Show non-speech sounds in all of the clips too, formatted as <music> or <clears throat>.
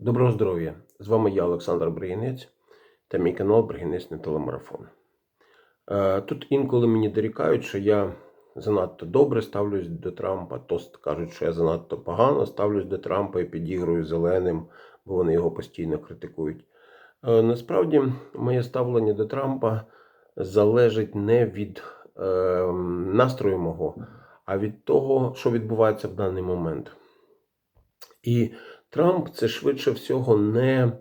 Доброго здоров'я! З вами я, Олександр Бригінець, та мій канал Бригінець на телемарафон. Е, Тут інколи мені дорікають, що я занадто добре ставлюсь до Трампа. То кажуть, що я занадто погано ставлюсь до Трампа і підігрую зеленим, бо вони його постійно критикують. Е, Насправді, моє ставлення до Трампа залежить не від е, настрою мого, а від того, що відбувається в даний момент. І Трамп це швидше всього не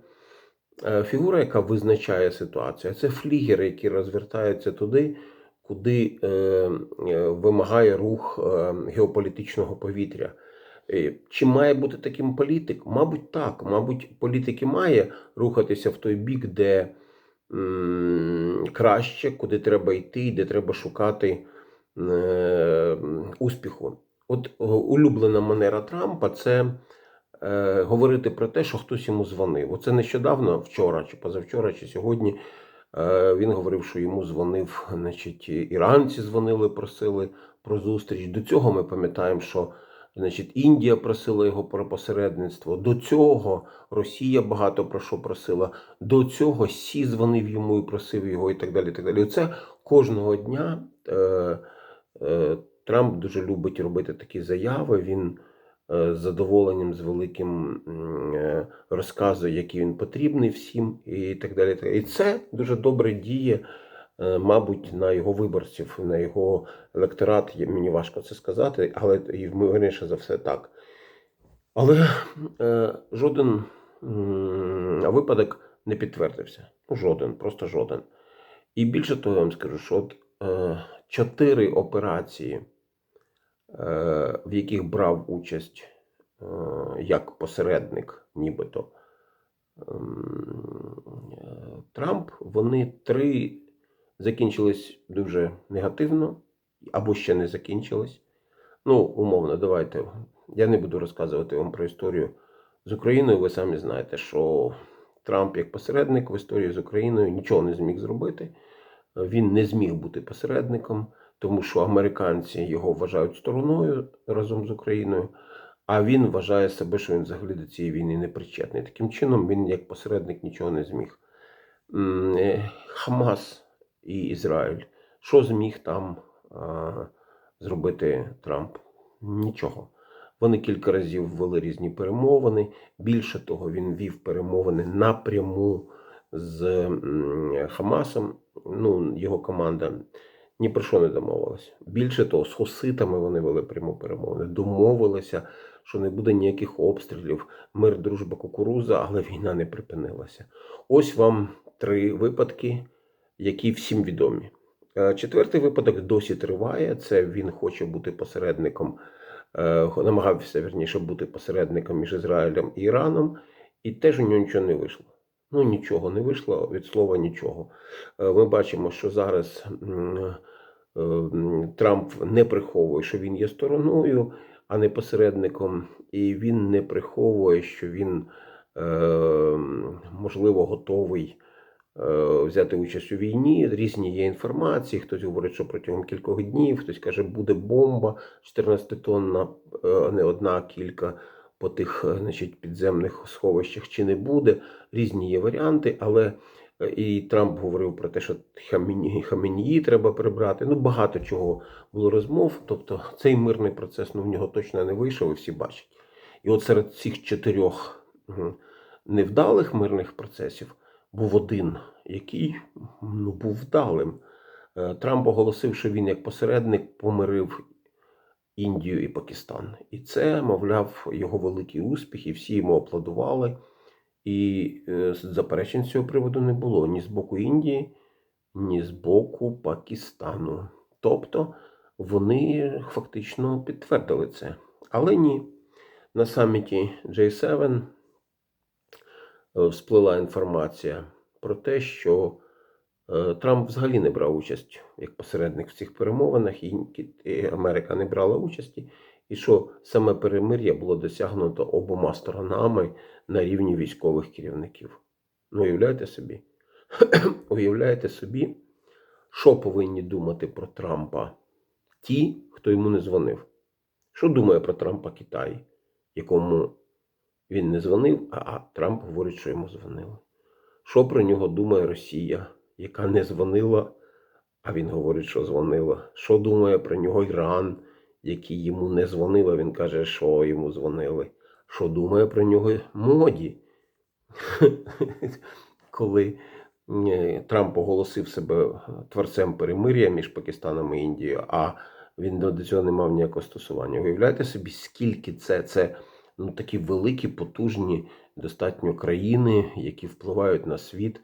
е, фігура, яка визначає ситуацію, а це флігер, який розвертається туди, куди е, е, вимагає рух геополітичного повітря. Чи має бути таким політик? Мабуть, так. Мабуть, політик і має рухатися в той бік, де краще, куди треба йти, де треба шукати успіху. От улюблена манера Трампа це е, говорити про те, що хтось йому дзвонив. Оце нещодавно, вчора, чи позавчора, чи сьогодні. е, Він говорив, що йому дзвонив, значить, іранці дзвонили, просили про зустріч. До цього ми пам'ятаємо, що значить, Індія просила його про посередництво. До цього Росія багато про що просила. До цього Сі дзвонив йому і просив його, і так далі. І так далі. І це кожного дня е, е, Трамп дуже любить робити такі заяви. Він з задоволенням, з великим е, розказує, який він потрібний всім, і так далі. і. І це дуже добре діє, е, мабуть, на його виборців, на його електорат. Мені важко це сказати, але ймовірніше за все так. Але е, жоден випадок не підтвердився. Ну, жоден, просто жоден. І більше того, я вам скажу, що от е, чотири операції, е, в яких брав участь е, як посередник, нібито ем, е, Трамп, вони три закінчились дуже негативно, або ще не закінчились. Ну, умовно, давайте. Я не буду розказувати вам про історію з Україною. Ви самі знаєте, що Трамп як посередник в історії з Україною нічого не зміг зробити. Він не зміг бути посередником, тому що американці його вважають стороною разом з Україною, а він вважає себе, що він взагалі до цієї війни не причетний. Таким чином, він як посередник нічого не зміг. Е, Хамас і Ізраїль. Що зміг там а, зробити Трамп? Нічого. Вони кілька разів ввели різні перемовини. Більше того, він вів перемовини напряму з Хамасом. Ну, його команда ні про що не домовилася. Більше того, з хуситами вони вели пряму перемовини. Домовилися, що не буде ніяких обстрілів, мир, дружба, кукуруза, але війна не припинилася. Ось вам три випадки, які всім відомі. Е, Четвертий випадок досі триває. Це він хоче бути посередником, е, намагався верніше бути посередником між Ізраїлем і Іраном, і теж у нього нічого не вийшло. Ну, нічого не вийшло від слова нічого. Е, Ми бачимо, що зараз Трамп не приховує, що він є стороною, а не посередником, і він не приховує, що він е, можливо готовий е, взяти участь у війні. Різні є інформації. Хтось говорить, що протягом кількох днів, хтось каже, буде бомба 14 тонна, е, не одна, кілька по тих значить, підземних сховищах чи не буде. Різні є варіанти, але і Трамп говорив про те, що Хаменії треба прибрати. Ну, багато чого було розмов. Тобто цей мирний процес ну, в нього точно не вийшов, і всі бачать. І от серед цих чотирьох невдалих мирних процесів був один, який ну, був вдалим. Е, Трамп оголосив, що він як посередник помирив Індію і Пакистан. І це, мовляв, його великий успіх, і всі йому аплодували. І е, заперечень з цього приводу не було ні з боку Індії, ні з боку Пакистану. Тобто вони фактично підтвердили це. Але ні. На саміті J7 е, всплила інформація про те, що е, Трамп взагалі не брав участь як посередник в цих перемовинах, і і Америка не брала участі, і що саме перемир'я було досягнуто обома сторонами на рівні військових керівників. Ну, уявляєте собі? <clears throat> Уявляєте собі, що повинні думати про Трампа ті, хто йому не дзвонив? Що думає про Трампа Китай, якому Він не дзвонив, а Трамп говорить, що йому дзвонили. Що про нього думає Росія, яка не дзвонила, а він говорить, що дзвонила. Що думає про нього Іран, який йому не дзвонив, а він каже, що йому дзвонили. Що думає про нього моді? <laughs> Коли е, Трамп оголосив себе творцем перемир'я між Пакистаном і Індією, а він до цього не мав ніякого стосування. Уявляєте собі, скільки це, це ну, такі великі, потужні достатньо країни, які впливають на світ,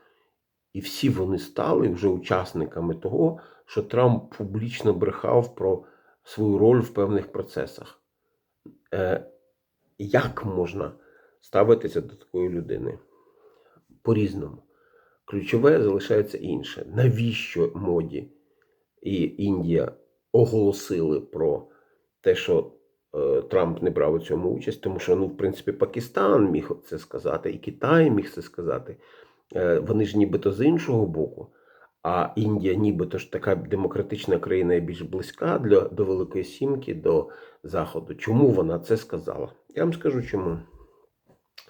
і всі вони стали вже учасниками того, що Трамп публічно брехав про свою роль в певних процесах. Е, як можна ставитися до такої людини? По-різному. Ключове залишається інше. Навіщо моді і Індія оголосили про те, що е, Трамп не брав у цьому участь, тому що, ну, в принципі, Пакистан міг це сказати, і Китай міг це сказати. Е, вони ж нібито з іншого боку. А Індія, нібито ж така демократична країна більш близька для, до Великої Сімки, до Заходу. Чому вона це сказала? Я вам скажу чому.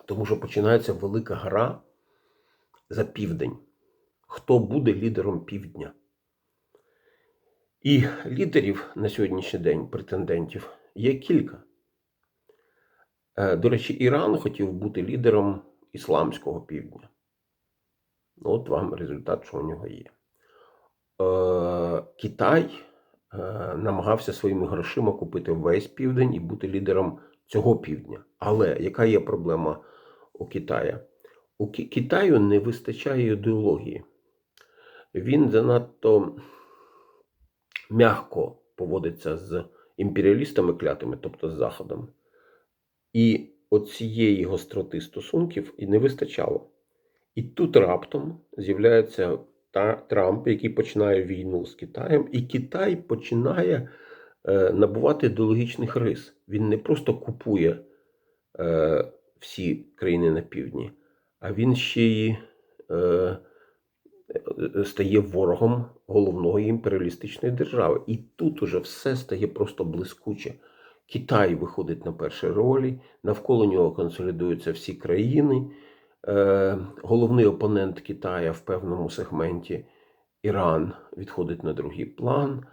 Тому що починається велика гра за південь. Хто буде лідером півдня? І лідерів на сьогоднішній день, претендентів, є кілька. Е, До речі, Іран хотів бути лідером ісламського півдня. Ну, От вам результат, що у нього є. Е, Китай е, намагався своїми грошима купити весь південь і бути лідером цього півдня. Але яка є проблема у Китая? У Китаю не вистачає ідеології. Він занадто м'яко поводиться з імперіалістами клятими, тобто з Заходом. І оцієї гостроти стосунків і не вистачало. І тут раптом з'являється та Трамп, який починає війну з Китаєм, і Китай починає е, набувати ідеологічних рис. Він не просто купує е, всі країни на півдні, а він ще й е, е, стає ворогом головної імперіалістичної держави. І тут уже все стає просто блискуче. Китай виходить на перші ролі, навколо нього консолідуються всі країни. Е, головний опонент Китая в певному сегменті Іран відходить на другий план.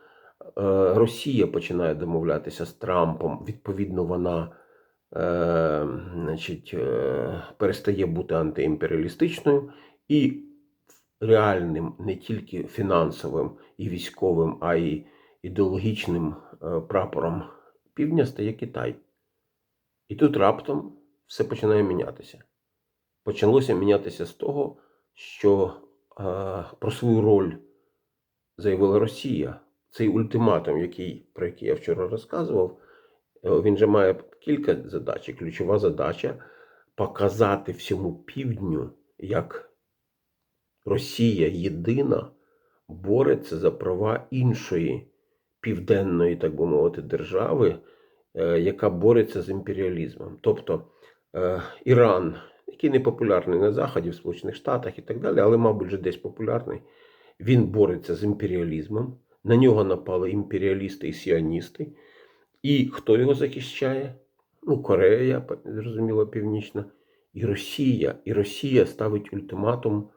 Е, Росія починає домовлятися з Трампом. Відповідно, вона е, значить, перестає бути антиімперіалістичною і реальним не тільки фінансовим і військовим, а й ідеологічним прапором півдня стає Китай. І тут раптом все починає мінятися почалося мінятися з того, що е, про свою роль заявила Росія. Цей ультиматум, який, про який я вчора розказував, е, він же має кілька задач. Ключова задача показати всьому півдню, як Росія єдина бореться за права іншої південної, так би мовити, держави, е, яка бореться з імперіалізмом. Тобто Іран який не популярний на Заході, в Сполучених Штатах і так далі, але, мабуть, вже десь популярний. Він бореться з імперіалізмом. На нього напали імперіалісти і сіоністи. І хто його захищає? Ну, Корея, зрозуміло, Північна, і Росія. І Росія ставить ультиматум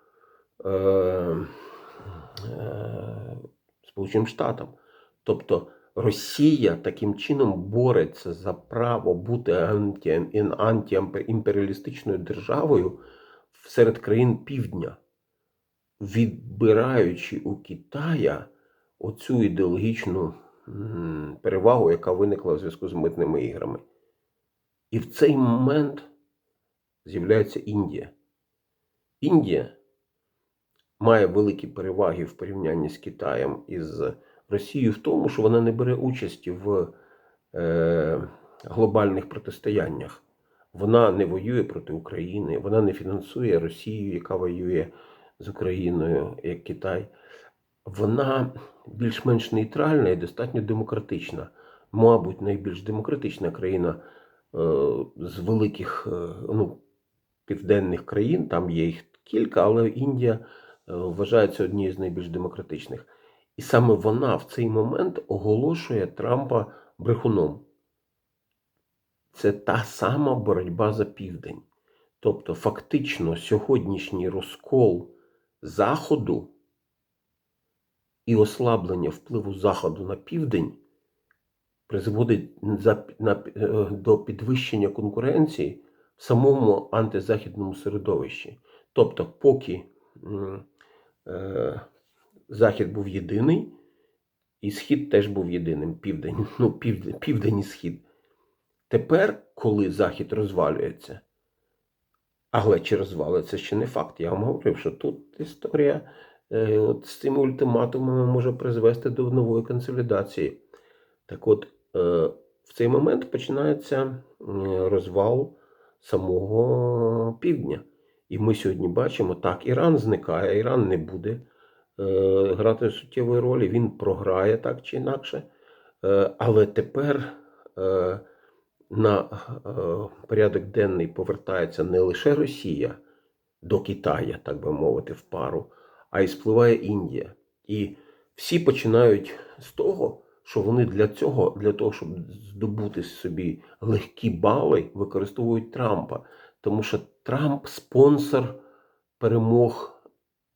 е, е, Сполученим Штатам. Тобто Росія таким чином бореться за право бути анті, антиімперіалістичною державою серед країн Півдня, відбираючи у Китая оцю ідеологічну перевагу, яка виникла в зв'язку з митними іграми. І в цей момент з'являється Індія. Індія має великі переваги в порівнянні з Китаєм із Росію в тому, що вона не бере участі в е, глобальних протистояннях. Вона не воює проти України, вона не фінансує Росію, яка воює з Україною, як Китай. Вона більш-менш нейтральна і достатньо демократична. Мабуть, найбільш демократична країна е, з великих е, ну, південних країн, там є їх кілька, але Індія е, вважається однією з найбільш демократичних. І саме вона в цей момент оголошує Трампа брехуном. це та сама боротьба за південь. Тобто, фактично, сьогоднішній розкол Заходу і ослаблення впливу Заходу на південь призводить е, до підвищення конкуренції в самому антизахідному середовищі. Тобто, поки е, Захід був єдиний, і Схід теж був єдиним, південь, <laughs> ну, південь, південь і Схід. Тепер, коли Захід розвалюється, але чи розвалиться ще не факт. Я вам говорив, що тут історія е, от з цими ультиматумами може призвести до нової консолідації. Так от, е, в цей момент починається розвал самого півдня. І ми сьогодні бачимо, так, Іран зникає, Іран не буде грати суттєвої ролі, він програє так чи інакше. Е, але тепер е, на е, порядок денний повертається не лише Росія до Китая, так би мовити, в пару, а й спливає Індія. І всі починають з того, що вони для цього, для того, щоб здобути собі легкі бали, використовують Трампа. Тому що Трамп спонсор перемог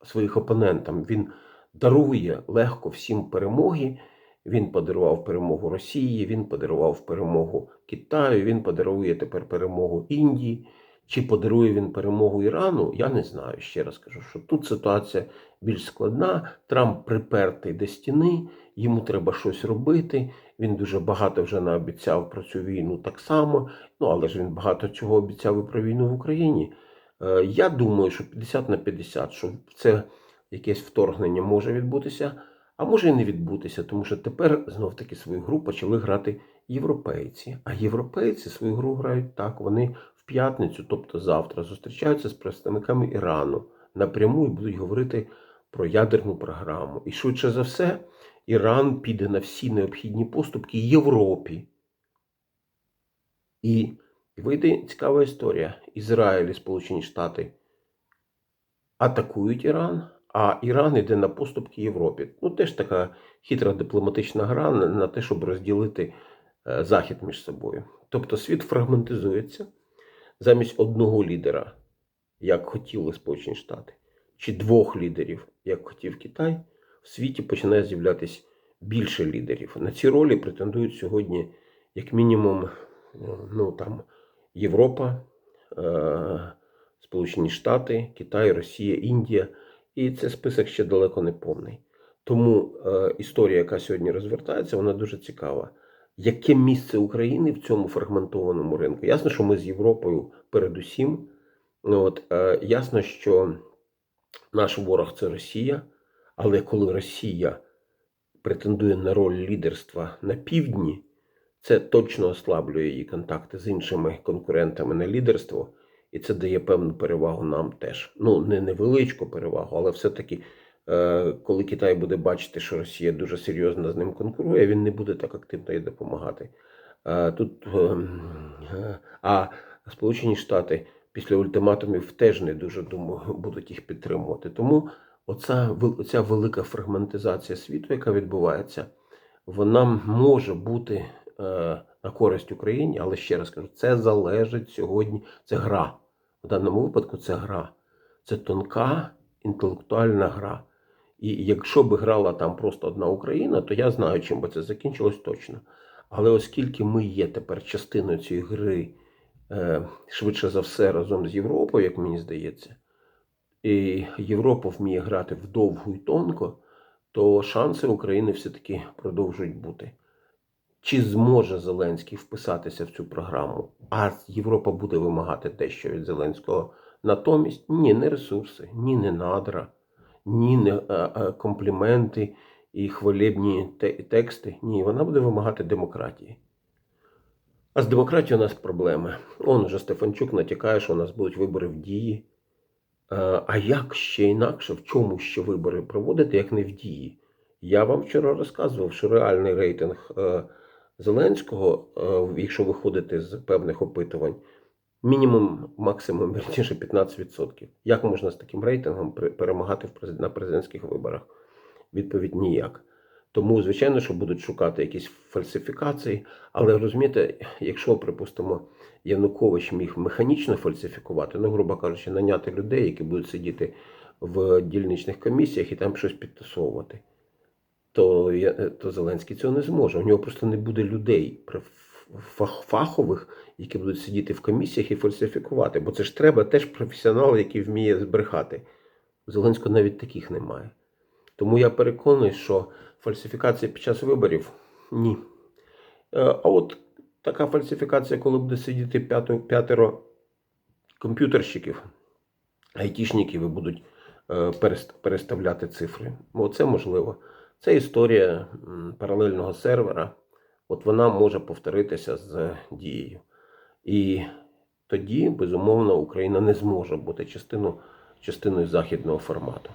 своїх опонентам. Він дарує легко всім перемоги. Він подарував перемогу Росії, він подарував перемогу Китаю, він подарує тепер перемогу Індії. Чи подарує він перемогу Ірану, я не знаю. Ще раз кажу, що тут ситуація більш складна. Трамп припертий до стіни, йому треба щось робити. Він дуже багато вже наобіцяв про цю війну так само. Ну але ж він багато чого обіцяв і про війну в Україні. Е, Я думаю, що 50 на 50, що це якесь вторгнення може відбутися, а може і не відбутися, тому що тепер знов таки свою гру почали грати європейці. А європейці свою гру грають так. Вони в п'ятницю, тобто завтра, зустрічаються з представниками Ірану напряму і будуть говорити про ядерну програму. І швидше за все, Іран піде на всі необхідні поступки Європі. І вийде цікава історія. Ізраїль і Сполучені Штати атакують Іран, а Іран йде на поступки Європі. Ну, теж така хитра дипломатична гра на, те, щоб розділити е, Захід між собою. Тобто світ фрагментизується замість одного лідера, як хотіли Сполучені Штати, чи двох лідерів, як хотів Китай, в світі починає з'являтися більше лідерів. На ці ролі претендують сьогодні, як мінімум, е, ну там Європа, е, Сполучені Штати, Китай, Росія, Індія. І це список ще далеко не повний. Тому е, історія, яка сьогодні розвертається, вона дуже цікава. Яке місце України в цьому фрагментованому ринку? Ясно, що ми з Європою передусім. Ну, От, е, ясно, що наш ворог це Росія, але коли Росія претендує на роль лідерства на півдні, це точно ослаблює її контакти з іншими конкурентами на лідерство, і це дає певну перевагу нам теж. Ну, не невеличку перевагу, але все-таки, е, коли Китай буде бачити, що Росія дуже серйозно з ним конкурує, він не буде так активно їй допомагати. Е, Тут, е, а Сполучені Штати після ультиматумів теж не дуже думаю, будуть їх підтримувати. Тому оця, оця велика фрагментизація світу, яка відбувається, вона може бути на користь Україні, але ще раз кажу, це залежить сьогодні. Це гра. В даному випадку це гра. Це тонка інтелектуальна гра. І якщо би грала там просто одна Україна, то я знаю, чим би це закінчилось точно. Але оскільки ми є тепер частиною цієї гри, е, швидше за все, разом з Європою, як мені здається, і Європа вміє грати вдовго і тонко, то шанси України все-таки продовжують бути. Чи зможе Зеленський вписатися в цю програму? А Європа буде вимагати дещо від Зеленського. Натомість ні, не ресурси, ні, не надра, ні, не е, е, компліменти і хвалебні те- тексти. Ні, вона буде вимагати демократії. А з демократією у нас проблеми. Он уже Стефанчук натякає, що у нас будуть вибори в дії. Е, А як ще інакше, в чому ще вибори проводити, як не в дії? Я вам вчора розказував, що реальний рейтинг Зеленського, е, якщо виходити з певних опитувань, мінімум, максимум, вірніше 15%. Як можна з таким рейтингом перемагати на президентських виборах? Відповідь ніяк. Тому, звичайно, що будуть шукати якісь фальсифікації, але розумієте, якщо, припустимо, Янукович міг механічно фальсифікувати, ну, грубо кажучи, наняти людей, які будуть сидіти в дільничних комісіях і там щось підтасовувати, то, я- то Зеленський цього не зможе. У нього просто не буде людей фахових, які будуть сидіти в комісіях і фальсифікувати. Бо це ж треба теж професіонал, який вміє збрехати. У Зеленського навіть таких немає. Тому я переконаний, що фальсифікація під час виборів ні. Е, А от така фальсифікація, коли буде сидіти п'ятеро комп'ютерщиків, айтішників і будуть е, переставляти цифри. Ну, це можливо. Це історія паралельного сервера. От вона може повторитися з дією. І тоді, безумовно, Україна не зможе бути частиною, частиною західного формату.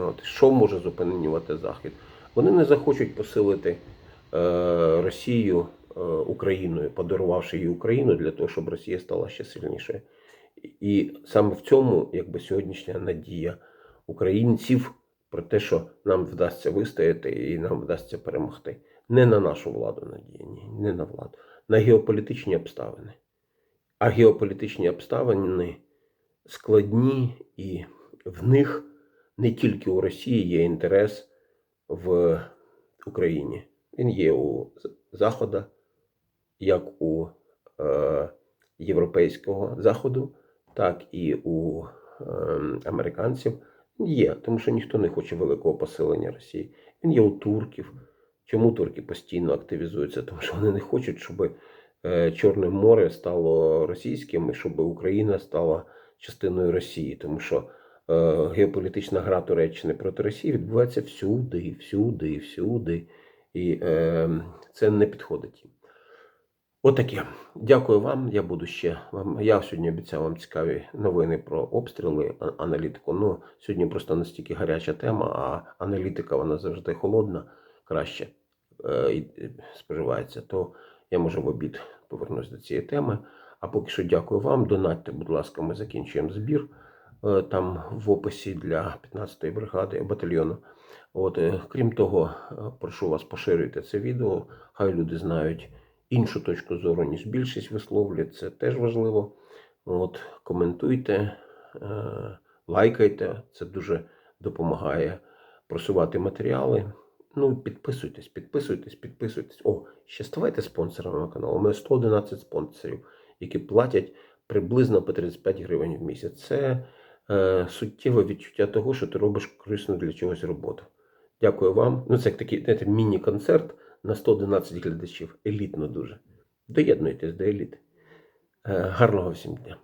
От, що може зупинювати Захід? Вони не захочуть посилити е, Росію е, Україною, подарувавши їй Україну для того, щоб Росія стала ще сильнішою. І саме в цьому, якби сьогоднішня надія українців про те, що нам вдасться вистояти і нам вдасться перемогти. Не на нашу владу надія, ні, не на владу, на геополітичні обставини. А геополітичні обставини складні, і в них не тільки у Росії є інтерес в Україні. Він є у Захода, як у е, європейського Заходу, так і у е, американців. Є, тому що ніхто не хоче великого посилення Росії. Він є у турків. Чому турки постійно активізуються? Тому що вони не хочуть, щоб е, Чорне море стало російським і щоб Україна стала частиною Росії, тому що е, геополітична гра Туреччини проти Росії відбувається всюди, всюди, всюди. І е, це не підходить їм. Отаке. Дякую вам. Я буду ще вам. Я сьогодні обіцяв вам цікаві новини про обстріли, аналітику. Ну, сьогодні просто настільки гаряча тема, а аналітика вона завжди холодна, краще е, і споживається. То я може в обід повернусь до цієї теми. А поки що дякую вам. Донатьте, будь ласка, ми закінчуємо збір е, там в описі для 15-ї бригади батальйону. От, е, крім того, е, прошу вас поширюйте це відео. Хай люди знають іншу точку зору, ніж більшість висловлює. Це теж важливо. От, коментуйте, е, лайкайте, це дуже допомагає просувати матеріали. Ну, підписуйтесь, підписуйтесь, підписуйтесь. О, ще ставайте спонсорами каналу. Мене 111 спонсорів, які платять приблизно по 35 гривень в місяць. Це е, суттєве відчуття того, що ти робиш корисну для чогось роботу. Дякую вам. Ну, це такий міні-концерт на 111 глядачів. Елітно дуже. Доєднуйтесь до еліти. Е, Гарного всім дня.